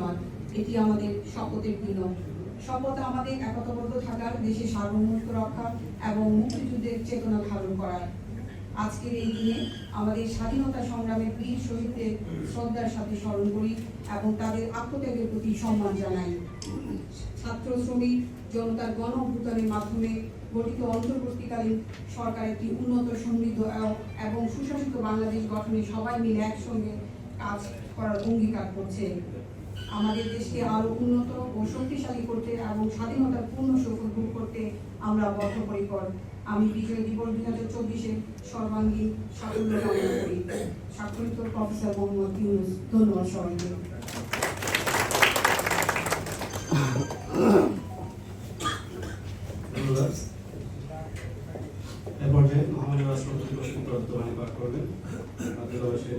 নয় এটি আমাদের শপথের দিন। শপথ আমাদের একতাবদ্ধ থাকার, দেশের সার্বভৌমত্ব রক্ষা এবং মুক্তিযুদ্ধের চেতনা ধারণ করার। আজকের এই দিনে আমাদের স্বাধীনতা সংগ্রামের বীর শহীদদের শ্রদ্ধার সাথে স্মরণ করি এবং তাদের আত্মত্যাগের প্রতি সম্মান জানাই। ছাত্র শ্রমিক জনতার গণ অভ্যুত্থানের মাধ্যমে গঠিত অন্তর্বর্তীকালীন সরকার একটি উন্নত, সমৃদ্ধ এবং সুশাসিত বাংলাদেশ গঠনে সবাই মিলে একসঙ্গে কাজ করার অঙ্গীকার করছে। আমাদের দেশকে আরও উন্নত ও শক্তিশালী করতে এবং স্বাধীনতার পূর্ণ সুফল ভোগ করতে আমরা বদ্ধপরিকর। আমি বিজয় দিবস দুই হাজার চব্বিশের সর্বাঙ্গীন সাফল্য কামনা করি। স্বাক্ষরিত প্রফেসর মোহাম্মদ ইউনুস। ধন্যবাদ সবাইকে। এ পর্যায়ে মহামান্য রাষ্ট্রপতি প্রশ্নোত্তর বাণী পাঠ করবেন। আব্দুল রশিদ